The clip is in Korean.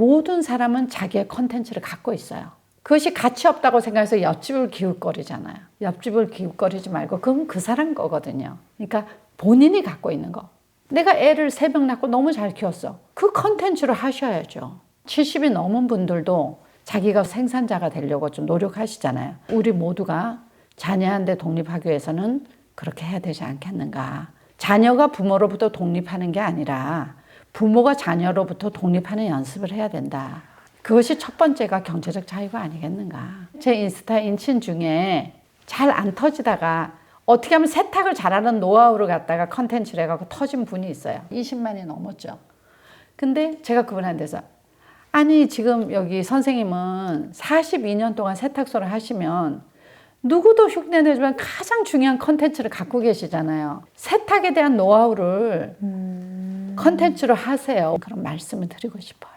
모든 사람은 자기의 컨텐츠를 갖고 있어요. 그것이 가치 없다고 생각해서 옆집을 기웃거리잖아요. 옆집을 기웃거리지 말고 그건 그 사람 거거든요. 그러니까 본인이 갖고 있는 거. 내가 애를 세 명 낳고 너무 잘 키웠어. 그 컨텐츠를 하셔야죠. 70이 넘은 분들도 자기가 생산자가 되려고 좀 노력하시잖아요. 우리 모두가 자녀한테 독립하기 위해서는 그렇게 해야 되지 않겠는가. 자녀가 부모로부터 독립하는 게 아니라 부모가 자녀로부터 독립하는 연습을 해야 된다. 그것이 첫 번째가 경제적 자유가 아니겠는가. 제 인스타 인친 중에 잘 안 터지다가 어떻게 하면 세탁을 잘하는 노하우를 갖다가 컨텐츠를 해갖고 터진 분이 있어요. 20만이 넘었죠. 근데 제가 그분한테서 아니 지금 여기 선생님은 42년 동안 세탁소를 하시면 누구도 흉내 내지만 가장 중요한 컨텐츠를 갖고 계시잖아요. 세탁에 대한 노하우를 컨텐츠로 하세요. 그런 말씀을 드리고 싶어요.